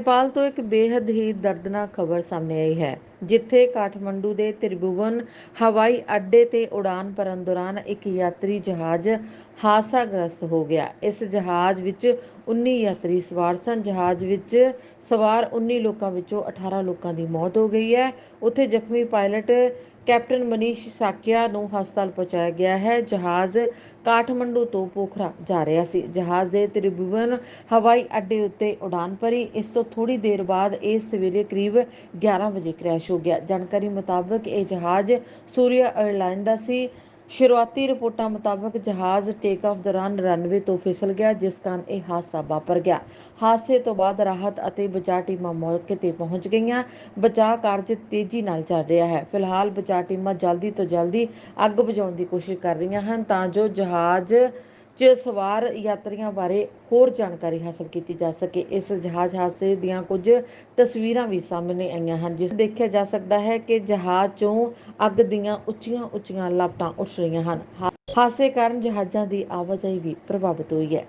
ਨੇਪਾਲ ਤੋਂ ਇੱਕ ਬੇहद ਹੀ ਦਰਦਨਾਕ ਖਬਰ ਸਾਹਮਣੇ ਆਈ ਹੈ। ਜਿੱਥੇ ਕਾਠਮੰਡੂ ਦੇ ਤ੍ਰਿਭੁਵਨ ਹਵਾਈ ਅੱਡੇ ਤੇ ਉਡਾਨ ਭਰਨ ਦੌਰਾਨ ਇੱਕ ਯਾਤਰੀ ਜਹਾਜ਼ ਹਾਦਸਾਗ੍ਰਸਤ ਹੋ ਗਿਆ। ਇਸ ਜਹਾਜ਼ ਵਿੱਚ 19 ਯਾਤਰੀ ਸਵਾਰ ਸਨ। ਜਹਾਜ਼ ਵਿੱਚ ਸਵਾਰ 19 ਲੋਕਾਂ ਵਿੱਚੋਂ 18 ਲੋਕਾਂ ਦੀ ਮੌਤ ਹੋ ਗਈ ਹੈ। ਉੱਥੇ ਜ਼ਖਮੀ ਪਾਇਲਟ ਕੈਪਟਨ ਮਨੀਸ਼ ਸਾਕਿਆ ਨੂੰ ਹਸਪਤਾਲ ਪਹੁੰਚਾਇਆ ਗਿਆ ਹੈ। ਜਹਾਜ਼ ਕਾਠਮੰਡੂ ਤੋਂ ਪੋਖਰਾ ਜਾ ਰਿਹਾ ਸੀ। ਜਹਾਜ਼ ਦੇ ਤ੍ਰਿਭੁਵਨ ਹਵਾਈ ਅੱਡੇ ਉੱਤੇ ਉਡਾਨ ਭਰੀ। ਇਸ ਤੋਂ ਥੋੜੀ ਦੇਰ ਬਾਅਦ ਇਹ ਸਵੇਰੇ ਕਰੀਬ 11 ਵਜੇ ਕ੍ਰੈਸ਼ ਹੋ ਗਿਆ। ਜਾਣਕਾਰੀ ਮੁਤਾਬਕ ਇਹ ਜਹਾਜ਼ ਸੂਰਿਆ 에ਅਰਲਾਈਨ ਦਾ ਸੀ। ਸ਼ੁਰੂਆਤੀ ਰਿਪੋਰਟਾਂ ਮੁਤਾਬਕ ਜਹਾਜ਼ ਟੇਕ ਆਫ ਦੌਰਾਨ ਰਨਵੇ ਤੋਂ ਫਿਸਲ ਗਿਆ, ਜਿਸ ਕਾਰਨ ਇਹ ਹਾਦਸਾ ਵਾਪਰ ਗਿਆ। ਹਾਦਸੇ ਤੋਂ ਬਾਅਦ ਰਾਹਤ ਅਤੇ ਬਚਾਅ ਟੀਮਾਂ ਮੌਕੇ ਤੇ ਪਹੁੰਚ ਗਈਆਂ। ਬਚਾਅ ਕਾਰਜ ਤੇਜ਼ੀ ਨਾਲ ਚੱਲ ਰਿਹਾ ਹੈ। ਫਿਲਹਾਲ ਬਚਾਅ ਟੀਮਾਂ ਜਲਦੀ ਤੋਂ ਜਲਦੀ ਅੱਗ ਬੁਝਾਉਣ ਦੀ ਕੋਸ਼ਿਸ਼ ਕਰ ਰਹੀਆਂ ਹਨ, ਤਾਂ ਜੋ ਜਹਾਜ਼ 'ਚ ਸਵਾਰ ਯਾਤਰੀਆਂ ਬਾਰੇ ਹੋਰ ਜਾਣਕਾਰੀ ਹਾਸਲ ਕੀਤੀ ਜਾ ਸਕੇ। ਇਸ ਜਹਾਜ਼ ਹਾਦਸੇ ਦੀਆਂ ਕੁਝ ਤਸਵੀਰਾਂ ਵੀ ਸਾਹਮਣੇ ਆਈਆਂ ਹਨ, ਜਿਸ ਦੇਖਿਆ ਜਾ ਸਕਦਾ ਹੈ ਕਿ ਜਹਾਜ਼ 'ਚੋਂ ਅੱਗ ਦੀਆਂ ਉੱਚੀਆਂ ਉੱਚੀਆਂ ਲਾਪਟਾਂ ਉੱਠ ਰਹੀਆਂ ਹਨ। ਹਾਦਸੇ ਕਾਰਨ ਜਹਾਜ਼ਾਂ ਦੀ ਆਵਾਜਾਈ ਵੀ ਪ੍ਰਭਾਵਿਤ ਹੋਈ ਹੈ।